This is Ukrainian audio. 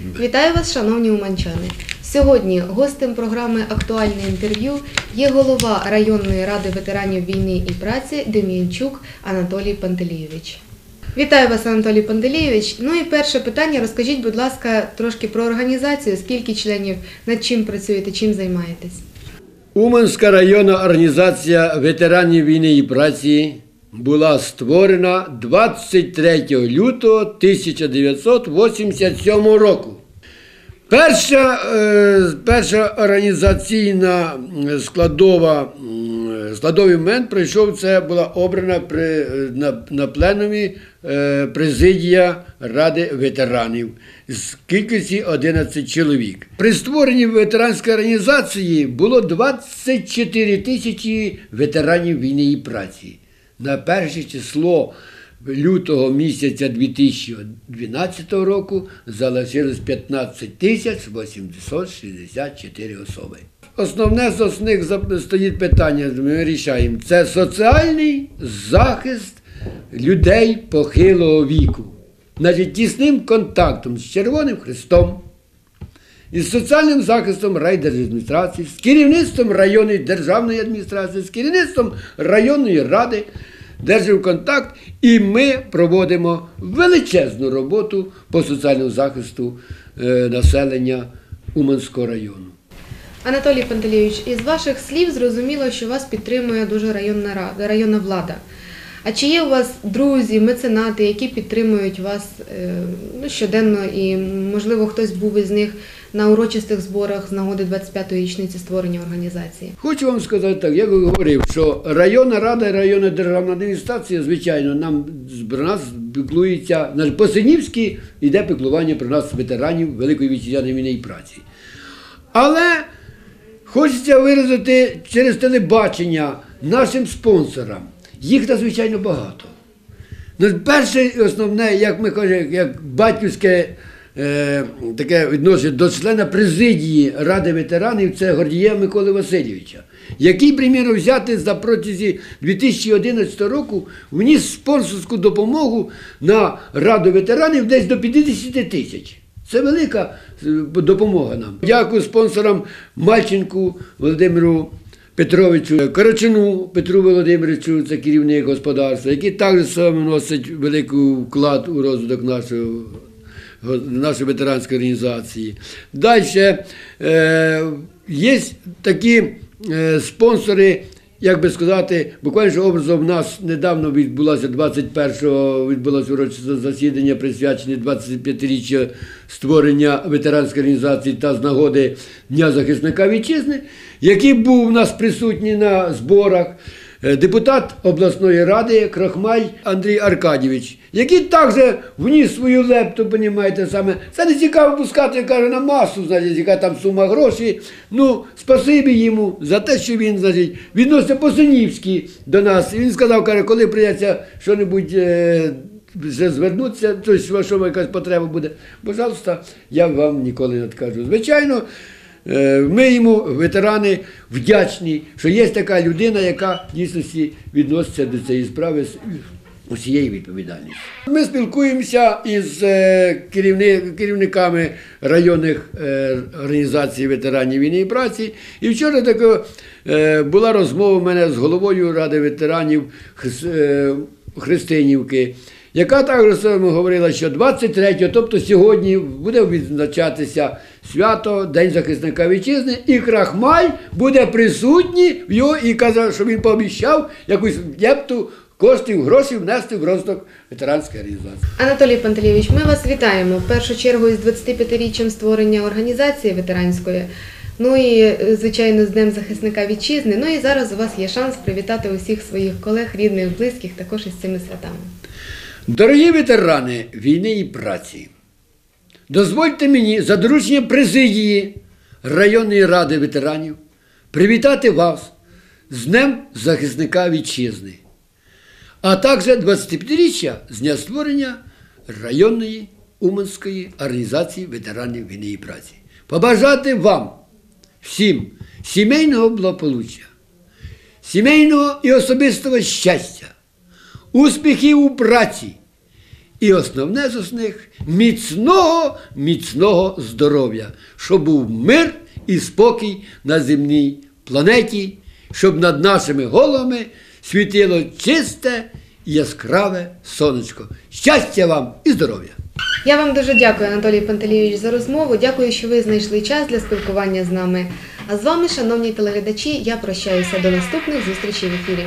Вітаю вас, шановні уманчани. Сьогодні гостем програми Актуальне інтерв'ю є голова районної ради ветеранів війни і праці Дем'янчук Анатолій Пантелійович. Вітаю вас, Анатолій Пантелійович. Ну і перше питання. Розкажіть, будь ласка, трошки про організацію. Скільки членів, над чим працюєте, чим займаєтесь? Уманська районна організація ветеранів війни і праці була створена 23 лютого 1987 року. Перша, е, перша організаційна складова, м, складовий момент пройшов, це була обрана при, е, на, на пленумі е, президія Ради ветеранів з кількості 11 чоловік. При створенні ветеранської організації було 24 тисячі ветеранів війни і праці. На перше число лютого місяця 2012 року залишилось 15 тисяч 864 особи. Основне з зап- стоїть питання, ми вирішаємо, це соціальний захист людей похилого віку. Значить, тісним контактом з Червоним Христом, із соціальним захистом райдержадміністрації, з керівництвом районної державної адміністрації, з керівництвом районної ради держав контакт, і ми проводимо величезну роботу по соціальному захисту е, населення Уманського району. Анатолій Пантелійович, із ваших слів зрозуміло, що вас підтримує дуже районна рада, районна влада. А чи є у вас друзі, меценати, які підтримують вас е, ну, щоденно і, можливо, хтось був із них на урочистих зборах з нагоди 25-ї річниці створення організації? Хочу вам сказати так, я говорив, що районна рада і районна державна адміністрація, звичайно, нам про нас піклується, на Посинівській йде піклування про нас ветеранів Великої вітчизняної війни і праці. Але хочеться виразити через телебачення нашим спонсорам. Їх надзвичайно багато. Ну, перше і основне, як ми кажемо, як батьківське е, таке відношення до члена президії Ради ветеранів, це Гордія Миколи Васильовича, який, приміром, взяти за протязі 2011 року вніс спонсорську допомогу на Раду ветеранів десь до 50 тисяч. Це велика е, допомога нам. Дякую спонсорам Мальченку Володимиру Петровичу, Карачину Петру Володимировичу, це керівник господарства, який також саме носить великий вклад у розвиток нашого, нашої ветеранської організації. Далі е, є такі е, спонсори, як би сказати, буквально образом, в нас недавно відбулося 21-го відбулося урочисте засідання, присвячене 25-річчя створення ветеранської організації та з нагоди Дня захисника вітчизни, який був у нас присутній на зборах. Е, Депутат обласної ради Крохмаль Андрій Аркадійович, який також вніс свою лепту, понімаєте, саме. Це не цікаво пускати, каже, на масу, значить, яка там сума грошей. Ну, спасибі йому за те, що він, значить, відноситься по-синівськи до нас. І він сказав, каже, коли прийдеться що-небудь е, вже звернутися, тобто, що якась потреба буде, пожалуйста, я вам ніколи не відкажу. Звичайно, Ми йому, ветерани, вдячні, що є така людина, яка в дійсності відноситься до цієї справи з усією відповідальністю. Ми спілкуємося із е, керівниками районних е, організацій ветеранів війни і праці. І вчора така е, була розмова в мене з головою Ради ветеранів е, Христинівки яка також говорила, що 23, тобто сьогодні, буде відзначатися свято День захисника вітчизни, і Крахмаль буде присутній в його і казав, що він пообіцяв якусь лепту коштів, грошей внести в розвиток ветеранської організації. Анатолій Пантелійович, ми вас вітаємо в першу чергу із 25-річчям створення організації ветеранської. Ну і е, звичайно з Днем захисника вітчизни. Ну і зараз у вас є шанс привітати усіх своїх колег, рідних, близьких також із цими святами. Дорогі ветерани війни і праці, дозвольте мені за доручення президії районної ради ветеранів привітати вас з Днем захисника вітчизни, а також 25-річчя з дня створення районної Уманської організації ветеранів війни і праці. Побажати вам всім сімейного благополуччя, сімейного і особистого щастя, успіхів у праці І основне з них міцного, міцного здоров'я, щоб був мир і спокій на земній планеті, щоб над нашими головами світило чисте яскраве сонечко. Щастя вам і здоров'я! Я вам дуже дякую, Анатолій Пантелійович, за розмову. Дякую, що ви знайшли час для спілкування з нами. А з вами, шановні телеглядачі, я прощаюся до наступних зустрічей в ефірі.